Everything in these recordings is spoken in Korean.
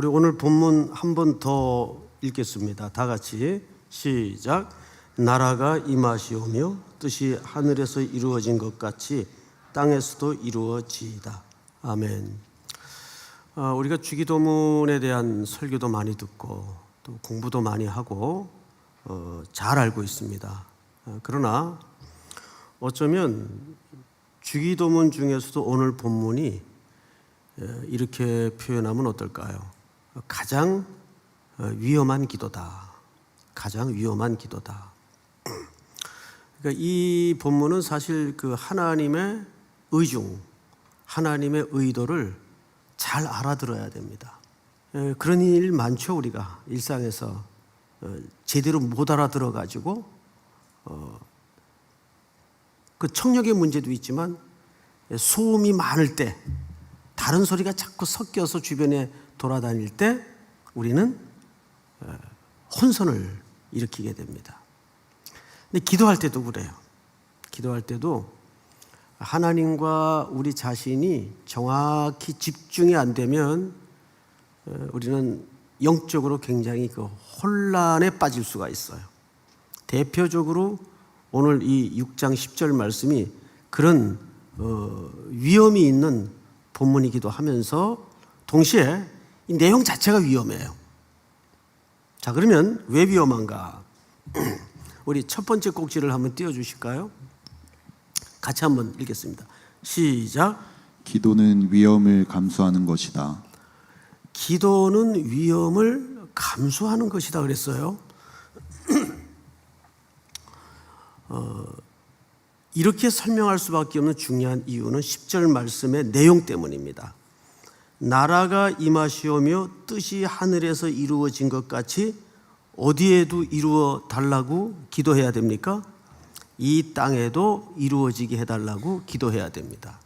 우리 오늘 본문 한 번 더 읽겠습니다. 다 같이 시작. 나라가 임하시오며 뜻이 하늘에서 이루어진 것 같이 땅에서도 이루어지이다. 아멘. 아, 우리가 주기도문에 대한 설교도 많이 듣고 또 공부도 많이 하고 어, 잘 알고 있습니다. 아, 그러나 어쩌면 주기도문 중에서도 오늘 본문이 에, 이렇게 표현하면 어떨까요? 가장 어, 위험한 기도다. 가장 위험한 기도다. 그러니까 이 본문은 사실 그 하나님의 의중, 하나님의 의도를 잘 알아들어야 됩니다. 에, 그런 일 많죠 우리가 일상에서 어, 제대로 못 알아들어 가지고 그 청력의 문제도 있지만 소음이 많을 때 다른 소리가 자꾸 섞여서 주변에 돌아다닐 때 우리는 어, 혼선을 일으키게 됩니다. 근데 기도할 때도 그래요. 기도할 때도 하나님과 우리 자신이 정확히 집중이 안 되면 어, 우리는 영적으로 굉장히 그 혼란에 빠질 수가 있어요. 대표적으로 오늘 이 6장 10절 말씀이 그런 어, 위험이 있는 본문이기도 하면서 동시에 이 내용 자체가 위험해요. 자, 그러면 왜 위험한가? 우리 첫 번째 꼭지를 한번 띄워 주실까요? 같이 한번 읽겠습니다. 시작. 기도는 위험을 감수하는 것이다. 기도는 위험을 감수하는 것이다 그랬어요. 어, 이렇게 설명할 수밖에 없는 중요한 이유는 10절 말씀의 내용 때문입니다. 나라가 임하시오며 뜻이 하늘에서 이루어진 것 같이 어디에도 이루어 달라고 기도해야 됩니까? 이 땅에도 이루어지게 해달라고 기도해야 됩니다.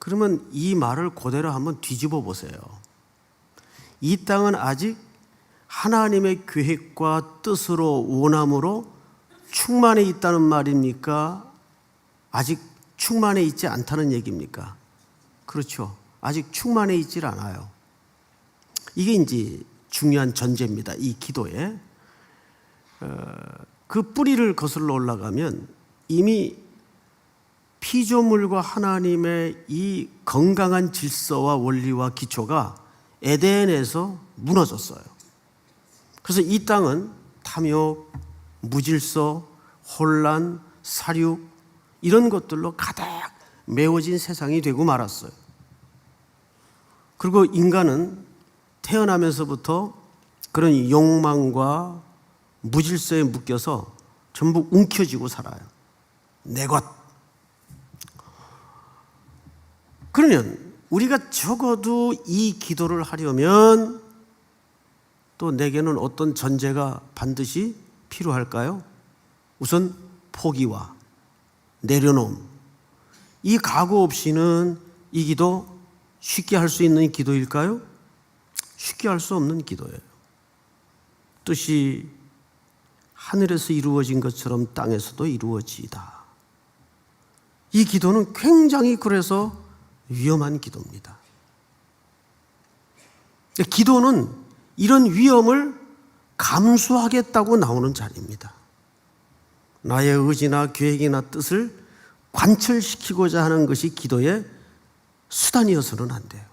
그러면 이 말을 그대로 한번 뒤집어 보세요. 이 땅은 아직 하나님의 계획과 뜻으로 원함으로 충만해 있다는 말입니까? 아직 충만해 있지 않다는 얘기입니까? 그렇죠. 아직 충만해 있질 않아요. 이게 이제 중요한 전제입니다. 이 기도에. 어, 그 뿌리를 거슬러 올라가면 이미 피조물과 하나님의 이 건강한 질서와 원리와 기초가 에덴에서 무너졌어요. 그래서 이 땅은 탐욕, 무질서, 혼란, 사륙 이런 것들로 가득 메워진 세상이 되고 말았어요. 그리고 인간은 태어나면서부터 그런 욕망과 무질서에 묶여서 전부 움켜쥐고 살아요. 내 것. 그러면 우리가 적어도 이 기도를 하려면 또 내게는 어떤 전제가 반드시 필요할까요? 우선 포기와 내려놓음. 이 각오 없이는 이 기도 쉽게 할 수 있는 기도일까요? 쉽게 할 수 없는 기도예요. 뜻이 하늘에서 이루어진 것처럼 땅에서도 이루어지다. 이 기도는 굉장히 그래서 위험한 기도입니다. 기도는 이런 위험을 감수하겠다고 나오는 자리입니다. 나의 의지나 계획이나 뜻을 관철시키고자 하는 것이 기도의 수단이어서는 안 돼요.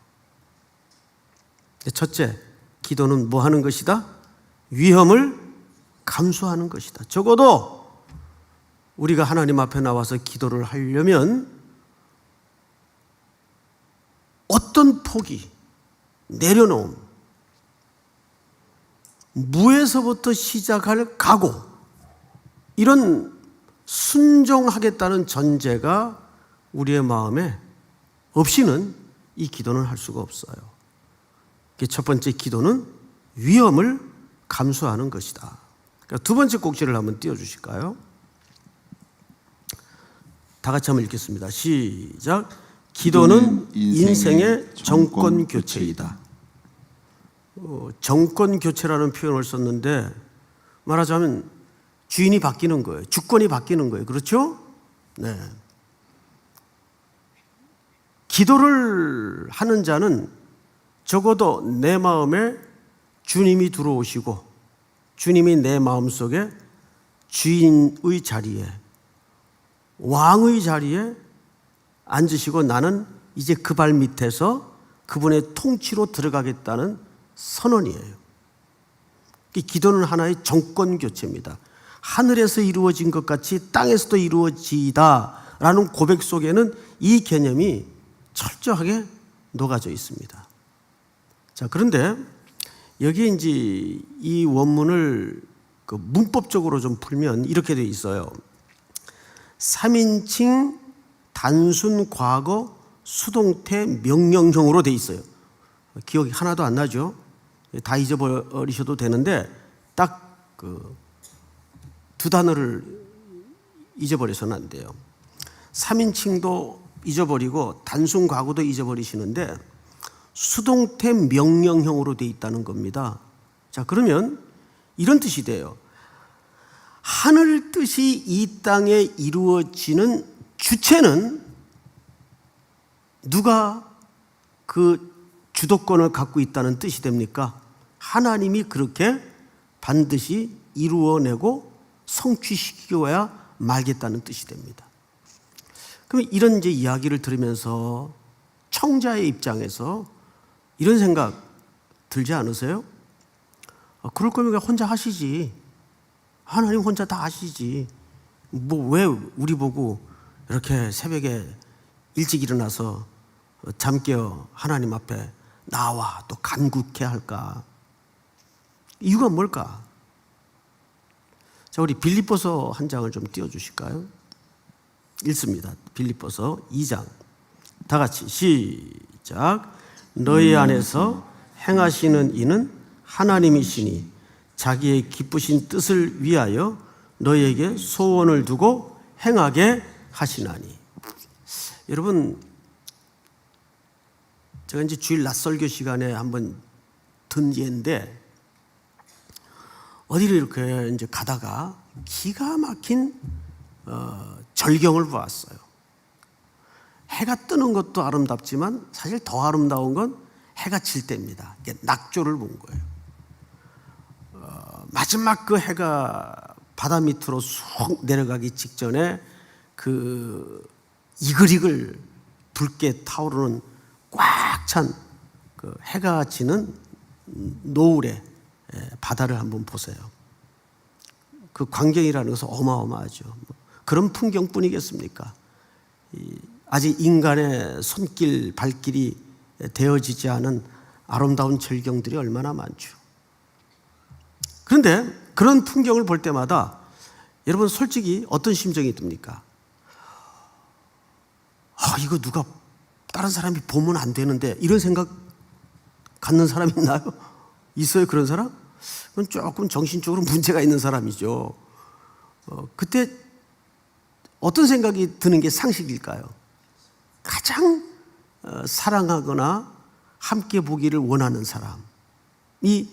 첫째, 기도는 뭐 하는 것이다? 위험을 감수하는 것이다. 적어도 우리가 하나님 앞에 나와서 기도를 하려면 어떤 포기, 내려놓음, 무에서부터 시작할 각오, 이런 순종하겠다는 전제가 우리의 마음에 없이는 이 기도는 할 수가 없어요. 첫 번째 기도는 위험을 감수하는 것이다. 그러니까 두 번째 꼭지를 한번 띄워주실까요? 다 같이 한번 읽겠습니다. 시작. 기도는 인생의 정권 교체이다. 어, 정권 교체라는 표현을 썼는데 말하자면 주인이 바뀌는 거예요. 주권이 바뀌는 거예요. 그렇죠? 네. 기도를 하는 자는 적어도 내 마음에 주님이 들어오시고 주님이 내 마음 속에 주인의 자리에 왕의 자리에 앉으시고 나는 이제 그 발 밑에서 그분의 통치로 들어가겠다는 선언이에요. 이 기도는 하나의 정권 교체입니다. 하늘에서 이루어진 것 같이 땅에서도 이루어지다라는 고백 속에는 이 개념이 철저하게 녹아져 있습니다. 자, 그런데 여기에 이제 이 원문을 그 문법적으로 좀 풀면 이렇게 돼 있어요. 3인칭 단순 과거 수동태 명령형으로 돼 있어요. 기억이 하나도 안 나죠? 다 잊어버리셔도 되는데 딱 그 두 단어를 잊어버려서는 안 돼요. 3인칭도 잊어버리고 단순 과거도 잊어버리시는데 수동태 명령형으로 돼 있다는 겁니다. 자, 그러면 이런 뜻이 돼요. 하늘 뜻이 이 땅에 이루어지는 주체는 누가 그 주도권을 갖고 있다는 뜻이 됩니까? 하나님이 그렇게 반드시 이루어내고 성취시키고야 말겠다는 뜻이 됩니다. 그럼 이런 이제 이야기를 들으면서 청자의 입장에서 이런 생각 들지 않으세요? 아, 그럴 거면 그냥 혼자 하시지. 하나님 혼자 다 하시지. 뭐 왜 우리 보고 이렇게 새벽에 일찍 일어나서 잠 깨어 하나님 앞에 나와 또 간국해 할까? 이유가 뭘까? 자, 우리 빌립보서 한 장을 좀 띄워 주실까요? 읽습니다. 빌립보서 2장. 다 같이 시작. 너희 안에서 행하시는 이는 하나님이시니 자기의 기쁘신 뜻을 위하여 너희에게 소원을 두고 행하게 하시나니. 여러분, 제가 이제 주일 낮설교 시간에 한번 든 예인데 어디를 이렇게 이제 가다가 기가 막힌 어, 절경을 보았어요. 해가 뜨는 것도 아름답지만 사실 더 아름다운 건 해가 질 때입니다. 낙조를 본 거예요. 어, 마지막 그 해가 바다 밑으로 쑥 내려가기 직전에 그 이글이글 붉게 타오르는 꽉 찬 그 해가 지는 노을의 예, 바다를 한번 보세요. 그 광경이라는 것은 어마어마하죠. 뭐 그런 풍경뿐이겠습니까? 이 아직 인간의 손길, 발길이 되어지지 않은 아름다운 절경들이 얼마나 많죠. 그런데 그런 풍경을 볼 때마다 여러분 솔직히 어떤 심정이 듭니까? 아, 이거 누가 다른 사람이 보면 안 되는데 이런 생각 갖는 사람 있나요? 있어요 그런 사람? 그건 조금 정신적으로 문제가 있는 사람이죠. 어, 그때 어떤 생각이 드는 게 상식일까요? 가장 어, 사랑하거나 함께 보기를 원하는 사람이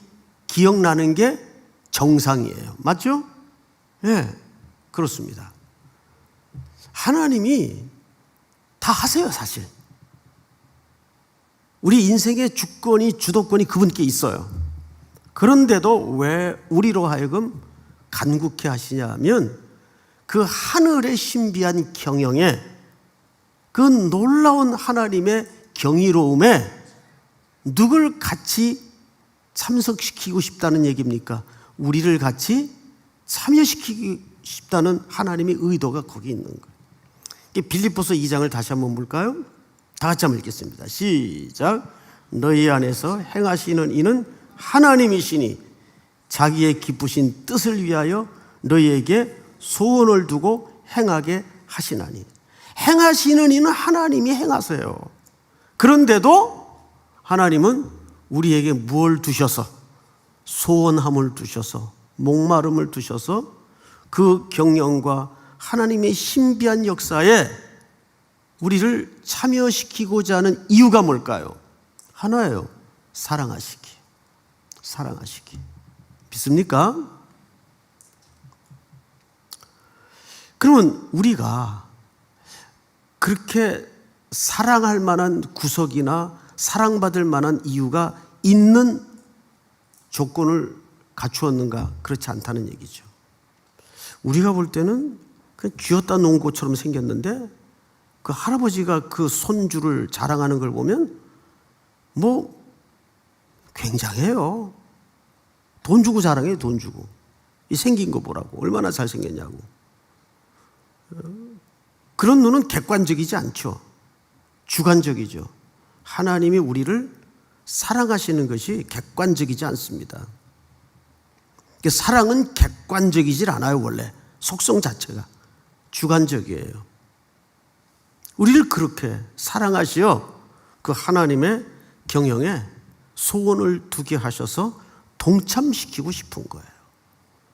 기억나는 게 정상이에요. 맞죠? 예, 네, 그렇습니다. 하나님이 다 하세요, 사실. 우리 인생의 주권이, 주도권이 그분께 있어요. 그런데도 왜 우리로 하여금 간국해 하시냐면 그 하늘의 신비한 경영에 그 놀라운 하나님의 경이로움에 누굴 같이 참석시키고 싶다는 얘기입니까? 우리를 같이 참여시키고 싶다는 하나님의 의도가 거기 있는 거예요. 빌립보서 2장을 다시 한번 볼까요? 다 같이 한번 읽겠습니다. 시작. 너희 안에서 행하시는 이는 하나님이시니 자기의 기쁘신 뜻을 위하여 너희에게 소원을 두고 행하게 하시나니. 행하시는 이는 하나님이 행하세요. 그런데도 하나님은 우리에게 무엇을 두셔서 소원함을 두셔서 목마름을 두셔서 그 경영과 하나님의 신비한 역사에 우리를 참여시키고자 하는 이유가 뭘까요? 하나예요. 사랑하시기. 사랑하시기. 믿습니까? 그러면 우리가 그렇게 사랑할 만한 구석이나 사랑받을 만한 이유가 있는 조건을 갖추었는가? 그렇지 않다는 얘기죠. 우리가 볼 때는 그 쥐었다 놓은 것처럼 생겼는데 그 할아버지가 그 손주를 자랑하는 걸 보면 뭐 굉장해요. 돈 주고 자랑해요, 돈 주고. 이 생긴 거 보라고. 얼마나 잘생겼냐고. 어, 그런 눈은 객관적이지 않죠. 주관적이죠. 하나님이 우리를 사랑하시는 것이 객관적이지 않습니다. 그러니까 사랑은 객관적이질 않아요, 원래. 속성 자체가. 주관적이에요. 우리를 그렇게 사랑하시어 그 하나님의 경영에 소원을 두게 하셔서 동참시키고 싶은 거예요.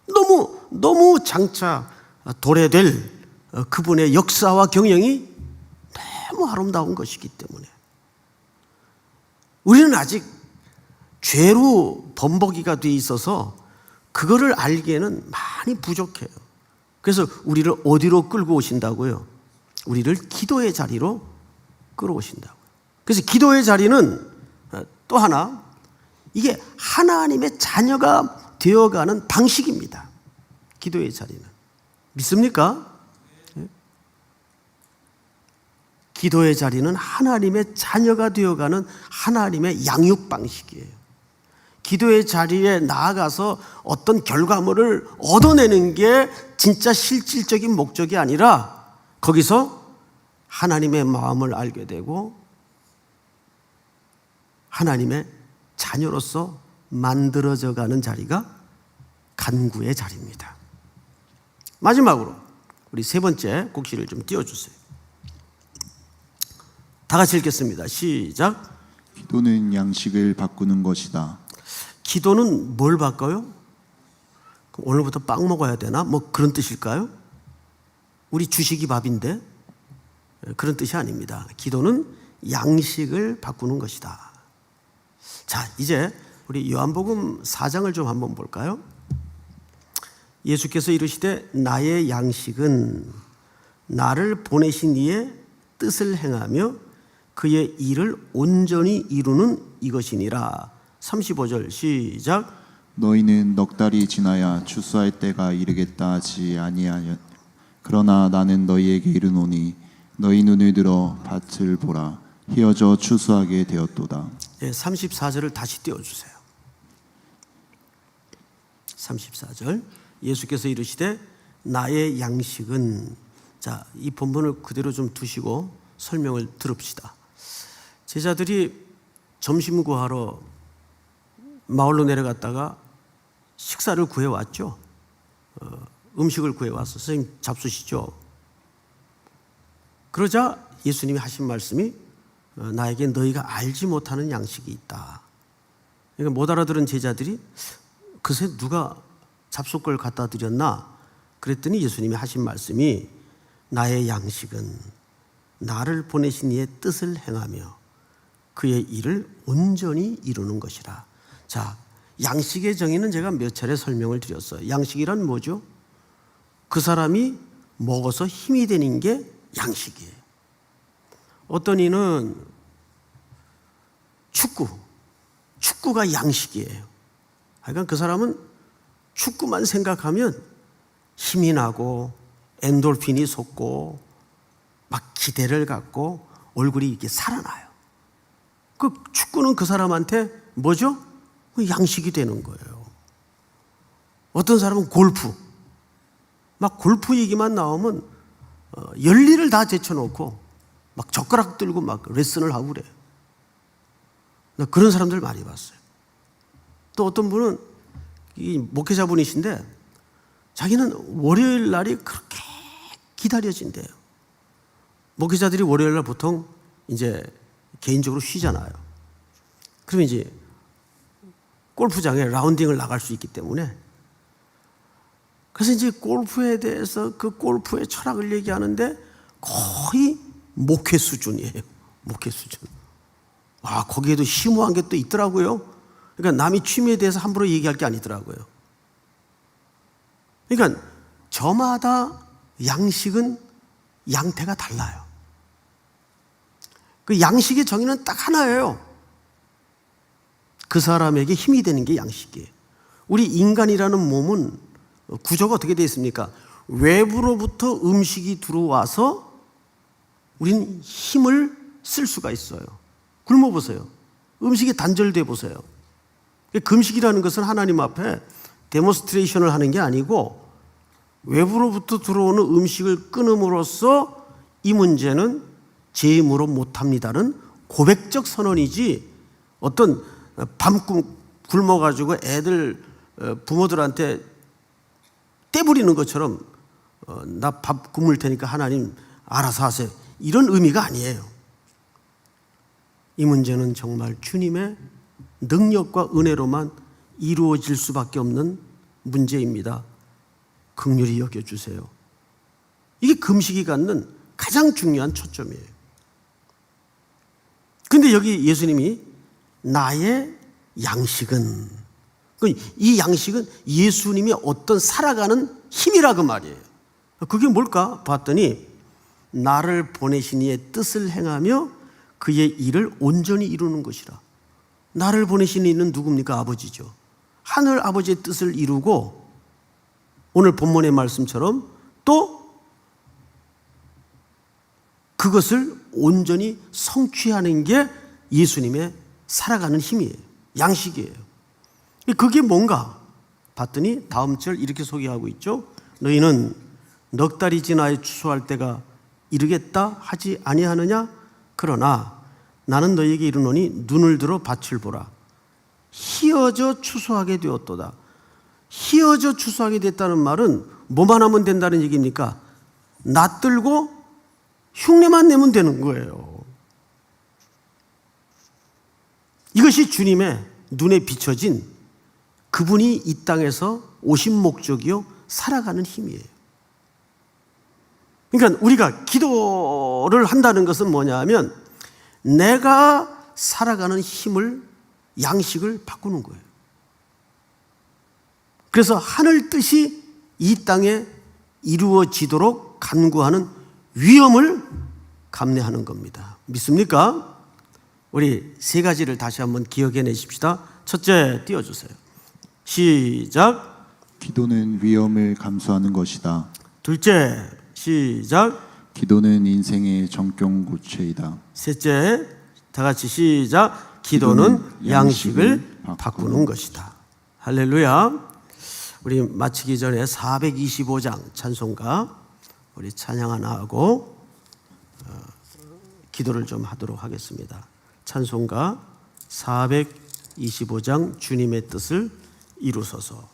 너무, 너무 장차 도래될 그분의 역사와 경영이 너무 아름다운 것이기 때문에 우리는 아직 죄로 범벅이가 돼 있어서 그거를 알기에는 많이 부족해요. 그래서 우리를 어디로 끌고 오신다고요? 우리를 기도의 자리로 끌어오신다고요. 그래서 기도의 자리는 또 하나 이게 하나님의 자녀가 되어가는 방식입니다. 기도의 자리는 믿습니까? 예? 기도의 자리는 하나님의 자녀가 되어가는 하나님의 양육 방식이에요. 기도의 자리에 나아가서 어떤 결과물을 얻어내는 게 진짜 실질적인 목적이 아니라 거기서 하나님의 마음을 알게 되고 하나님의 자녀로서 만들어져 가는 자리가 간구의 자리입니다. 마지막으로 우리 세 번째 곡시를 좀 띄워주세요. 다 같이 읽겠습니다. 시작. 기도는 양식을 바꾸는 것이다. 기도는 뭘 바꿔요? 오늘부터 빵 먹어야 되나? 뭐 그런 뜻일까요? 우리 주식이 밥인데 그런 뜻이 아닙니다. 기도는 양식을 바꾸는 것이다. 자, 이제 우리 요한복음 4장을 좀 한번 볼까요? 예수께서 이르시되 나의 양식은 나를 보내신 이의 뜻을 행하며 그의 일을 온전히 이루는 이것이니라. 35절 시작. 너희는 넉 달이 지나야 추수할 때가 이르겠다 하지 아니하여 그러나 나는 너희에게 이르노니 너희 눈을 들어 밭을 보라 희어져 추수하게 되었도다. 네, 34절을 다시 띄워 주세요. 34절 예수께서 이르시되 나의 양식은 자 이 본문을 그대로 좀 두시고 설명을 들읍시다. 제자들이 점심 구하러 마을로 내려갔다가 식사를 구해 왔죠. 어, 음식을 구해 와서 선생님 잡수시죠. 그러자 예수님이 하신 말씀이 어, 나에게 너희가 알지 못하는 양식이 있다. 그러니까 못 알아들은 제자들이 그새 누가 잡숫걸 갖다 드렸나? 그랬더니 예수님이 하신 말씀이 나의 양식은 나를 보내신 이의 뜻을 행하며 그의 일을 온전히 이루는 것이라. 자, 양식의 정의는 제가 몇 차례 설명을 드렸어요. 양식이란 뭐죠? 그 사람이 먹어서 힘이 되는 게 양식이에요. 어떤 이는 축구, 축구가 양식이에요. 하여간 그 사람은 축구만 생각하면 힘이 나고 엔돌핀이 솟고 막 기대를 갖고 얼굴이 이렇게 살아나요. 그 축구는 그 사람한테 뭐죠? 그 양식이 되는 거예요. 어떤 사람은 골프. 막 골프 얘기만 나오면 어, 열리를 다 제쳐놓고 막 젓가락 들고 막 레슨을 하고 그래요. 나 그런 사람들 많이 봤어요. 또 어떤 분은 이 목회자분이신데 자기는 월요일 날이 그렇게 기다려진대요. 목회자들이 월요일 날 보통 이제 개인적으로 쉬잖아요. 그러면 이제 골프장에 라운딩을 나갈 수 있기 때문에 그래서 이제 골프에 대해서 그 골프의 철학을 얘기하는데 거의 목회 수준이에요. 목회 수준. 아, 거기에도 심오한 게 또 있더라고요. 그러니까 남이 취미에 대해서 함부로 얘기할 게 아니더라고요. 그러니까 저마다 양식은 양태가 달라요. 그 양식의 정의는 딱 하나예요. 그 사람에게 힘이 되는 게 양식이에요. 우리 인간이라는 몸은 구조가 어떻게 되어 있습니까? 외부로부터 음식이 들어와서 우리는 힘을 쓸 수가 있어요. 굶어 보세요. 음식이 단절돼 보세요. 금식이라는 것은 하나님 앞에 데모스트레이션을 하는 게 아니고 외부로부터 들어오는 음식을 끊음으로써 이 문제는 제 힘으로 못합니다는 고백적 선언이지 어떤 밤꿈 굶어가지고 애들 어, 부모들한테 떼부리는 것처럼 어, 나밥 굶을 테니까 하나님 알아서 하세요. 이런 의미가 아니에요. 이 문제는 정말 주님의 능력과 은혜로만 이루어질 수밖에 없는 문제입니다. 극률이 여겨주세요. 이게 금식이 갖는 가장 중요한 초점이에요. 근데 여기 예수님이 나의 양식은 그이 양식은 예수님이 어떤 살아가는 힘이라 그 말이에요. 그게 뭘까 봤더니 나를 보내신 이의 뜻을 행하며 그의 일을 온전히 이루는 것이라. 나를 보내신 이는 누굽니까? 아버지죠. 하늘 아버지의 뜻을 이루고 오늘 본문의 말씀처럼 또 그것을 온전히 성취하는 게 예수님의 살아가는 힘이에요. 양식이에요. 그게 뭔가 봤더니 다음 절 이렇게 소개하고 있죠. 너희는 넉 달이 지나야 추수할 때가 이르겠다 하지 아니하느냐? 그러나 나는 너희에게 이르노니 눈을 들어 밭을 보라. 희어져 추수하게 되었도다. 희어져 추수하게 됐다는 말은 뭐만 하면 된다는 얘기입니까? 낯들고 흉내만 내면 되는 거예요. 이것이 주님의 눈에 비춰진 그분이 이 땅에서 오신 목적이요 살아가는 힘이에요. 그러니까 우리가 기도를 한다는 것은 뭐냐면 내가 살아가는 힘을 양식을 바꾸는 거예요. 그래서 하늘 뜻이 이 땅에 이루어지도록 간구하는 위험을 감내하는 겁니다. 믿습니까? 우리 세 가지를 다시 한번 기억해 내십시다. 첫째, 띄워주세요. 시작. 기도는 위험을 감수하는 것이다. 둘째, 시작. 기도는 인생의 정경 고체이다. 셋째, 다 같이 시작. 기도는 기도는 양식을 양식을 바꾸는 바꾸는 것이다. 할렐루야. 우리 마치기 전에 425장 찬송가 우리 찬양 하나 하고 어, 기도를 좀 하도록 하겠습니다. 찬송가 425장 주님의 뜻을 이루소서.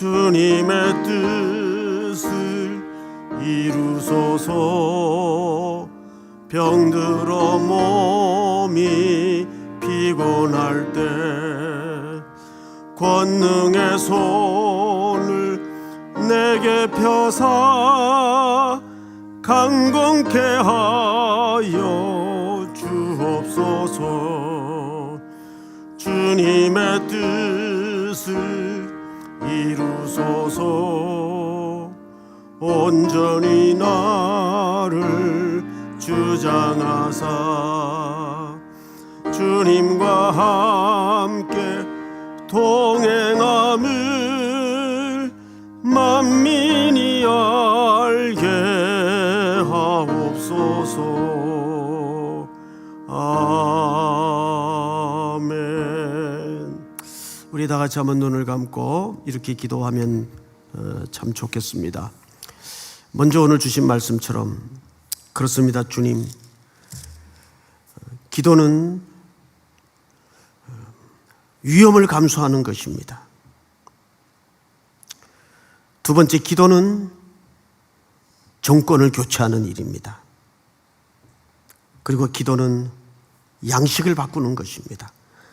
주님의 뜻을 이루소서. 병들어 몸이 피곤할 때 권능의 손을 내게 펴사 강건케 하여 주옵소서. 주님의 뜻을 이루소서. 온전히 나를 주장하사 주님과 함께 동행함을 만민 같이 한번 눈을 감고 이렇게 기도하면 어, 참 좋겠습니다. 먼저 오늘 주신 말씀처럼 그렇습니다, 주님. 기도는 위험을 감수하는 것입니다. 두 번째 기도는 정권을 교체하는 일입니다. 그리고 기도는 양식을 바꾸는 것입니다.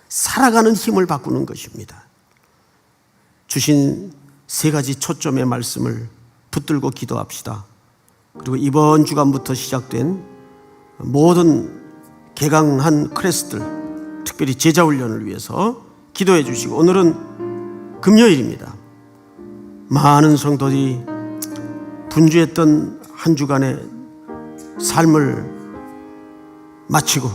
살아가는 힘을 바꾸는 것입니다. 주신 세 가지 초점의 말씀을 붙들고 기도합시다. 그리고 이번 주간부터 시작된 모든 개강한 클래스들, 특별히 제자 훈련을 위해서 기도해 주시고 오늘은 금요일입니다. 많은 성도들이 분주했던 한 주간의 삶을 마치고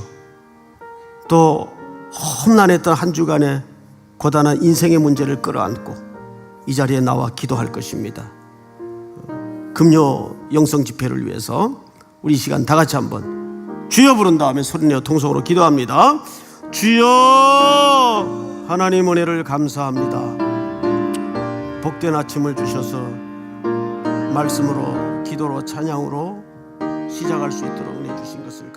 또 험난했던 한 주간의 고단한 인생의 문제를 끌어안고 이 자리에 나와 기도할 것입니다. 금요 영성 집회를 위해서 우리 이 시간 다 같이 한번 주여 부른 다음에 소리내어 통성으로 기도합니다. 주여 하나님 은혜를 감사합니다. 복된 아침을 주셔서 말씀으로 기도로 찬양으로 시작할 수 있도록 은혜 주신 것을.